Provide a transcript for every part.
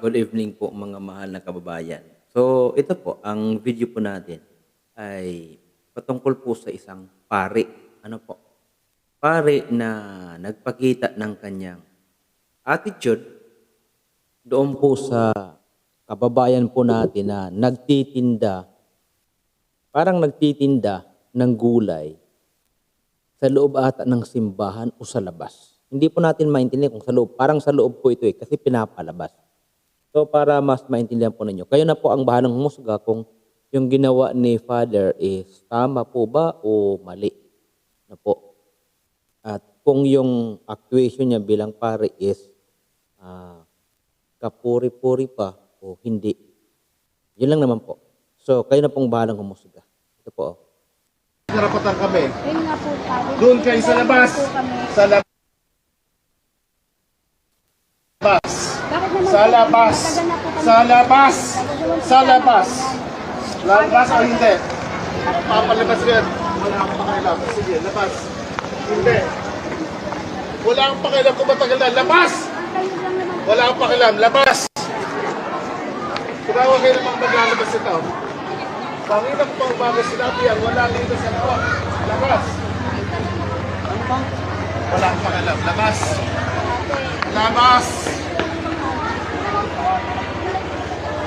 Good evening po mga mahal na kababayan. So ito po, ang video po natin ay patungkol po sa isang pari. Ano po? Pari na nagpakita ng kanyang attitude doon po sa kababayan po natin na nagtitinda, parang nagtitinda ng gulay sa loob ata ng simbahan o sa labas. Hindi po natin maintindihan kung sa loob. Parang sa loob po ito eh, kasi pinapalabas. So para mas maintindihan po ninyo, kayo na po ang bahalang humusga kung yung ginawa ni Father is tama po ba o mali na po. At kung yung actuation niya bilang pare is ah, kapuri-puri pa o hindi. Yun lang naman po. So kayo na pong bahalang humusga. Ito po. oh. Karapatan kami. Nga po. Doon kayo sa labas. Sa labas. Sa labas. Sa labas. Sa labas. Labas o hindi? Papalabas yan. Wala akong pakialam. Sige, labas. Hindi. Wala akong pakialam kung matagal na. Labas! Wala akong pakialam. Labas! Kumawa kayo namang maglalabas ito. Pangina ko pang bago sinabi yan. Wala dito sa loob. Labas! Ano? Wala akong pakialam. Labas! Labas! Lalabas kayo hindi.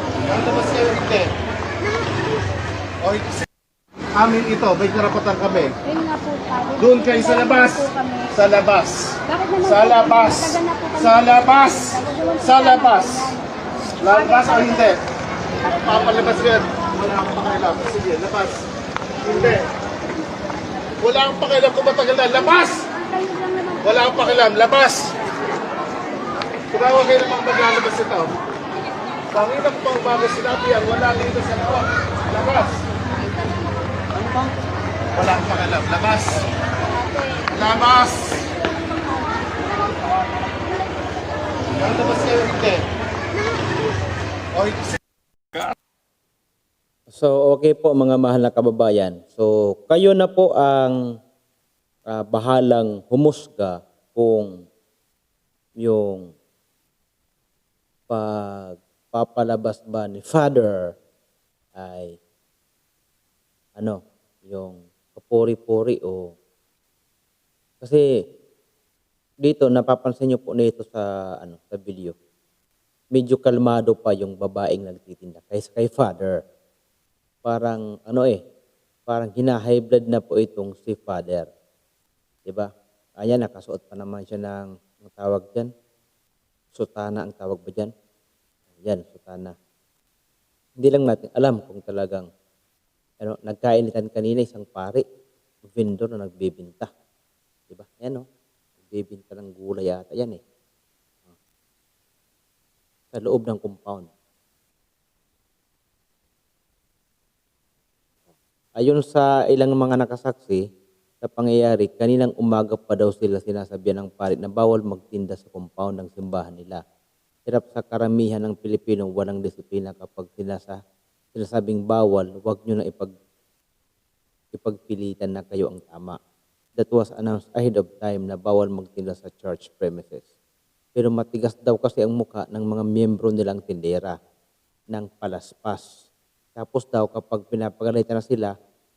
O, amin ito. May karapatan kami. Yun nga po, pare. Doon kayo sa labas. Sa labas. Bakit naman Sa po, labas. matagal na po kami- Sa labas. Sa labas. Labas o hindi? Papalabas yan. Wala akong pakialam. Sige, labas. Hindi. Wala akong pakialam kung matagal na. Labas! Kayo lang naman. Wala akong pakialam. Labas! Kumawa kayo namang maglalabas ito. Pangina ko pang bago sinabi yan. Wala dito sa loob. Labas! Ba? Wala akong pakialam. Labas! Labas! O, So, okay po mga mahal na kababayan. So, kayo na po ang ah, bahalang humusga kung yung pagpapalabas ba ni Father ay ano, yung kapuri-puri o kasi dito napapansin niyo po nito sa ano sa video. Medyo kalmado pa yung babaeng nagtitinda kaysa kay Father parang ano eh, parang hina-high blood na po itong si father. 'Di ba? Ayan, nakasuot pa naman siya ng, ng tawag diyan. Sutana ang tawag ba diyan? Ayan, sutana. Hindi lang natin alam kung talagang ano, nagkainitan kanina isang pare, vendor na nagbebenta. 'Di ba? Ayan oh, nagbebenta ng gulay yata yan eh. Sa loob ng compound. Ayon sa ilang mga nakasaksi sa pangyayari, kaninang umaga pa daw sila sinasabihan ng parit na bawal magtinda sa compound ng simbahan nila. Hirap sa karamihan ng Pilipino walang disiplina kapag sinasa, sinasabing bawal, huwag nyo na ipag, ipagpilitan na kayo ang tama. That was announced ahead of time na bawal magtinda sa church premises. Pero matigas daw kasi ang muka ng mga miyembro nilang tindera ng palaspas. Tapos daw kapag pinapagalitan na sila,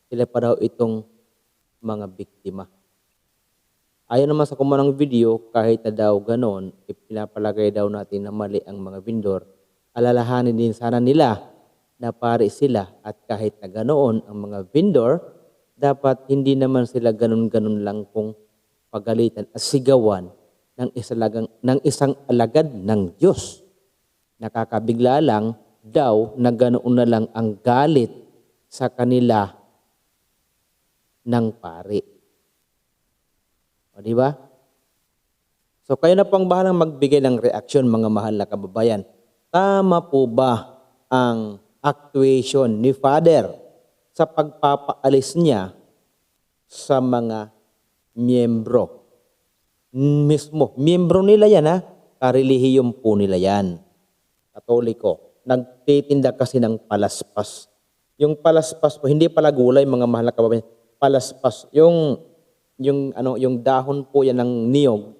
sila pa daw itong mga biktima. Ayon naman sa kumunang video, kahit na daw ganon, ipinapalagay daw natin na mali ang mga vendor, alalahanin din sana nila na pare sila at kahit na ganoon ang mga vendor, dapat hindi naman sila ganon-ganon lang kung pagalitan at sigawan ng, isalagang, ng isang alagad ng Diyos. Nakakabigla lang daw na ganoon na lang ang galit sa kanila ng pare. O di ba? So kayo na pang bahalang magbigay ng reaksyon mga mahal na kababayan. Tama po ba ang actuation ni Father sa pagpapaalis niya sa mga miyembro? Mismo, miyembro nila yan ha. Karelihiyom po nila yan. Katoliko. Nagtitinda kasi ng palaspas. Yung palaspas po, hindi pala gulay mga mahal na kababayan. Palaspas. Yung, yung, ano, yung dahon po yan ng niyog.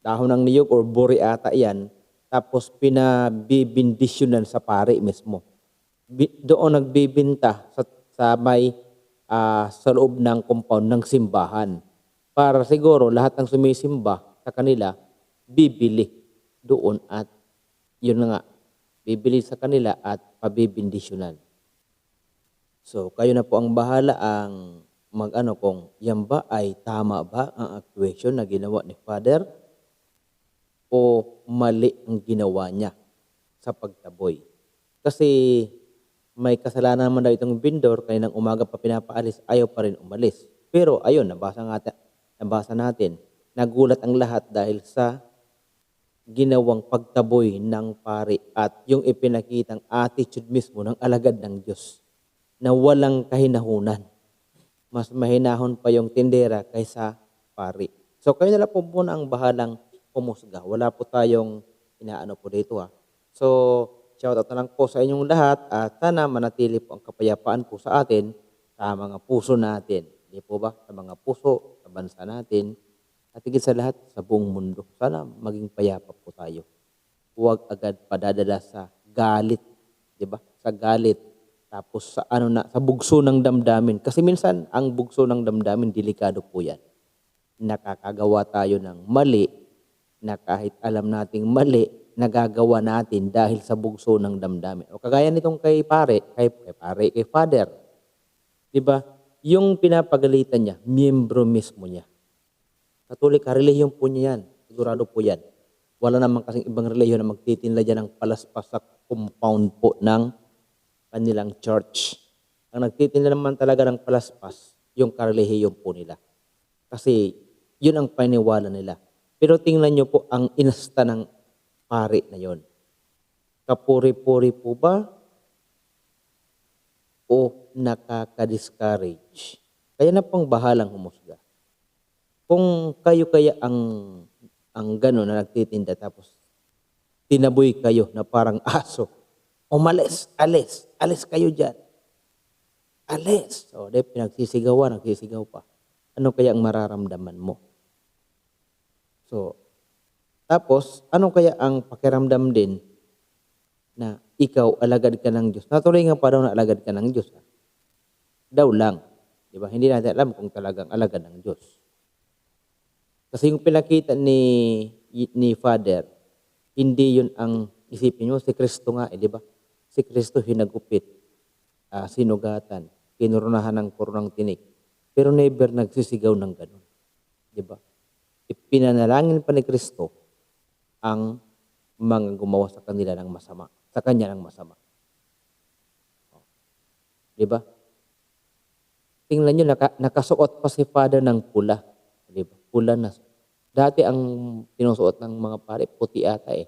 Dahon ng niyog or buri ata yan. tapos pinabibindisyonan sa pare mismo. Doon nagbibinta sa, sa may ah, sa loob ng compound ng simbahan. Para siguro lahat ng sumisimba sa kanila, bibili doon at yun na nga, bibili sa kanila at pabibindisyonan. So, kayo na po ang bahala ang mag-ano kung yan ba ay tama ba ang actuation na ginawa ni Father o mali ang ginawa niya sa pagtaboy. Kasi may kasalanan naman daw itong vendor, kaya ng umaga pa pinapaalis, ayaw pa rin umalis. Pero ayun, nabasa, nga, nabasa natin, nagulat ang lahat dahil sa ginawang pagtaboy ng pari at yung ipinakitang attitude mismo ng alagad ng Diyos na walang kahinahunan. Mas mahinahon pa yung tindera kaysa pari. So kayo na lang po muna ang bahalang pumusga. Wala po tayong inaano po dito ha. So shoutout na lang po sa inyong lahat at sana manatili po ang kapayapaan po sa atin sa mga puso natin. Di po ba? Sa mga puso, sa bansa natin, at higit sa lahat sa buong mundo. Sana maging payapa po tayo. Huwag agad padadala sa galit, 'di ba? Sa galit. Tapos sa ano na sa bugso ng damdamin. Kasi minsan ang bugso ng damdamin delikado po 'yan. Nakakagawa tayo ng mali na kahit alam nating mali, nagagawa natin dahil sa bugso ng damdamin. O kagaya nitong kay pare, kay, kay pare, kay father. 'Di ba? Yung pinapagalitan niya, miyembro mismo niya. Katolik, relihiyon po niya yan. Sigurado po yan. Wala naman kasing ibang relihiyon na magtitinla dyan ng palaspas compound po ng kanilang church. Ang nagtitinla naman talaga ng palaspas, yung karelihiyon po nila. Kasi yun ang paniwala nila. Pero tingnan nyo po ang inasta ng pari na yon. Kapuri-puri po ba? O nakaka-discourage? Kaya na pong bahalang humusga. Kung kayo kaya ang ang gano'n na nagtitinda tapos tinaboy kayo na parang aso, umalis, alis, alis kayo dyan. Alis. O, di, pinagsisigawan, nagsisigaw pa. Ano kaya ang mararamdaman mo? So, tapos, ano kaya ang pakiramdam din na ikaw alagad ka ng Diyos? Natuloy nga pa daw na alagad ka ng Diyos. Ha? Daw lang. Di ba? Hindi natin alam kung talagang alagad ng Diyos. Kasi yung pinakita ni ni Father, hindi yun ang isipin mo. Si Kristo nga, eh, di ba? Si Kristo hinagupit, ah, sinugatan, kinurunahan ng koronang tinik. Pero never nagsisigaw ng ganun. Di ba? Ipinanalangin pa ni Kristo ang mga gumawa sa kanila ng masama, sa kanya ng masama. Di ba? Tingnan nyo, naka, nakasuot pa si Father ng pula. Di ba? Pula na. Dati ang pinusuot ng mga pare, puti ata eh.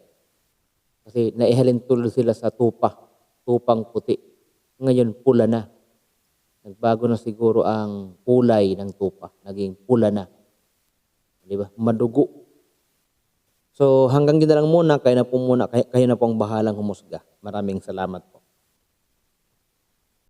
Kasi naihalin tulad sila sa tupa. Tupang puti. Ngayon, pula na. Nagbago na siguro ang kulay ng tupa. Naging pula na. Di ba? Madugo. So hanggang dito lang muna, kayo na po muna, kayo, kayo na po ang bahalang humusga. Maraming salamat po.